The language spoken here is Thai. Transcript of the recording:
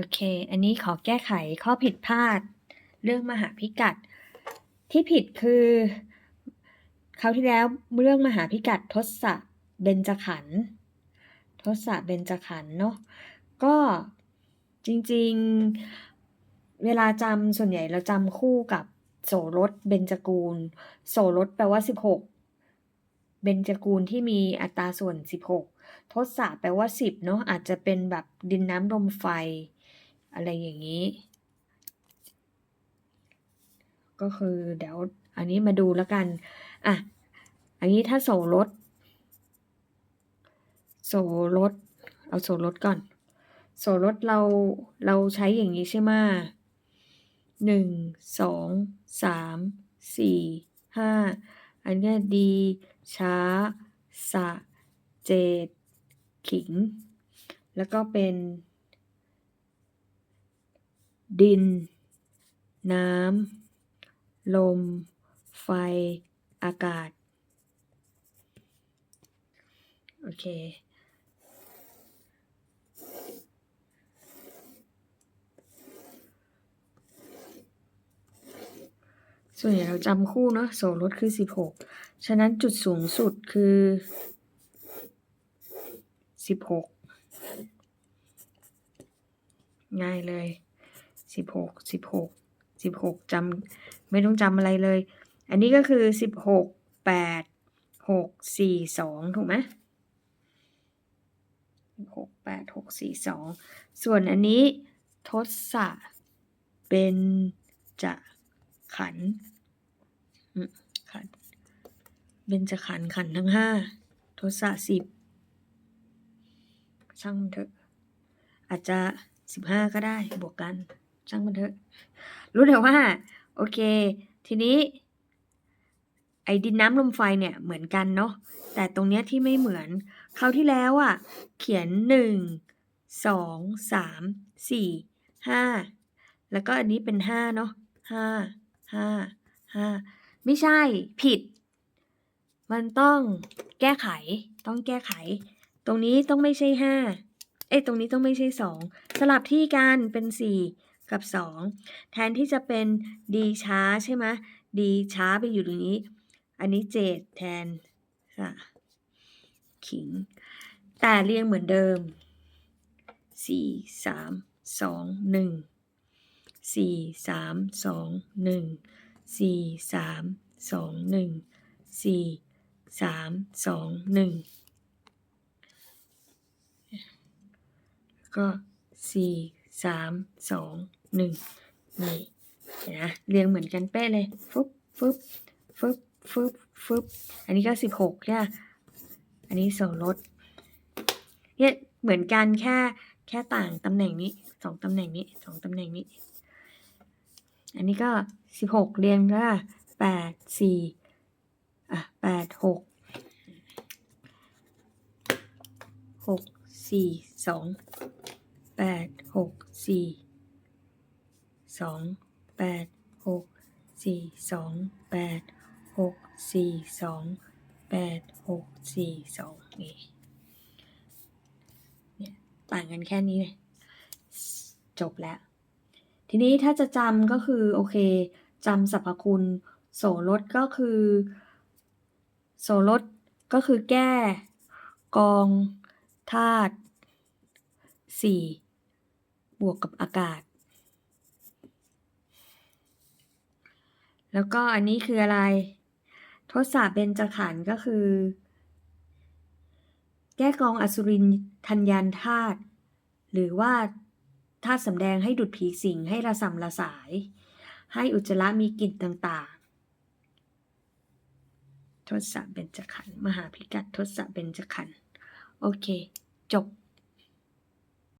โอเค อันนี้ขอแก้ไขข้อผิดพลาด เรื่องมหาพิกัด ที่ผิดคือคราวที่แล้วเรื่องมหาพิกัดทศเบญจขันธ์ทศเบญจขันธ์เนาะก็จริงๆ เวลาจำส่วนใหญ่เราจำคู่กับโสรสเบญจกูล โสรสแปลว่า 16 เบญจกูลที่มีอัตราส่วน 16 ทศแปลว่า 10 เนาะอาจจะเป็นแบบดินน้ำลมไฟ อะไรอย่างนี้ ก็คือเดี๋ยวอันนี้มาดูแล้วกัน อะ อันนี้ถ้าโสรสโสรสเอาโสรสก่อน โสรสเราเราใช้อย่างนี้ใช่ไหมหนึ่งสองสามสี่ห้าอันนี้ดี ช้า สะ เจด ขิง แล้วก็เป็น ดิน น้ำ ลม ไฟ อากาศ โอเค ส่วนใหญ่เราจำคู่เนาะโสรสคือ 16 ฉะนั้นจุดสูงสุดคือ 16 ง่ายเลย 16 16 16จำไม่ต้องจำอะไรเลย อันนี้ก็คือ16 8 6 4 2ถูกไหม6 8 6 4 2ส่วนอันนี้ทศะเป็นจะขันขันธ์เบญจขันขันทั้งห้าทศะสิบช่างเถอะอาจจะสิบห้าก็ได้บวกกัน ช่างมันเถอะ รู้แต่ว่า โอเค ทีนี้ ไอ้ดินน้ำลมไฟเนี่ยเหมือนกันเนาะแต่ตรงเนี้ยที่ไม่เหมือนคราวที่แล้วอะ่ะ เขียนหนึ่งสองสามสี่ห้าแล้วก็อันนี้เป็นห้าเนาะห้าห้าห้าไม่ใช่ผิด มันต้องแก้ไข ต้องแก้ไข ตรงนี้ต้องไม่ใช่ห้าเอ้ยตรงนี้ต้องไม่ใช่สองสลับที่กันเป็นสี่ กับสองแทนที่จะเป็นดีช้าใช่ไหมดีช้าไปอยู่ตรงนี้ อันนี้เจดแทนค่ะขิง แต่เรียงเหมือนเดิมสี่สามสองหนึ่งสี่สามสองหนึ่งสี่สามสองหนึ่งสี่สามสองหนึ่งก็สี่สามสอง หนึ่งนี่นะเรียงเหมือนกันเป๊ะเลยฟึบฟึบฟึบฟึบฟึบอันนี้ก็สิบหกเนี่ยอันนี้สองลดเนี่ยเหมือนกันแค่แค่ต่างตำแหน่งนี้สองตำแหน่งนี้สองตำแหน่งนี้ อันนี้ก็สิบหกเรียงก็แปดสี่อะแปดหกหกสี่สองแปดหกสี่ สองแปดหกสี่สองแปดหกสี่สองแปดหกสี่สองนี่เนี่ยต่างกันแค่นี้เลยจบแล้ว ทีนี้ถ้าจะจำก็คือโอเคจำสรรพคุณ โสรสก็คือ โสรสก็คือแก้ กองธาตุสี่บวกกับอากาศ แล้วก็อันนี้คืออะไร ทศเบญจขันธ์ก็คือ แก้กองอสุรินทัญญานธาตุหรือว่าธาตุสำแดงให้ดุดผีสิงให้ระสำระสาย ให้อุจจาระมีกลิ่นต่างๆ ทศเบญจขันธ์มหาพิกัดทศเบญจขันธ์โอเค จบ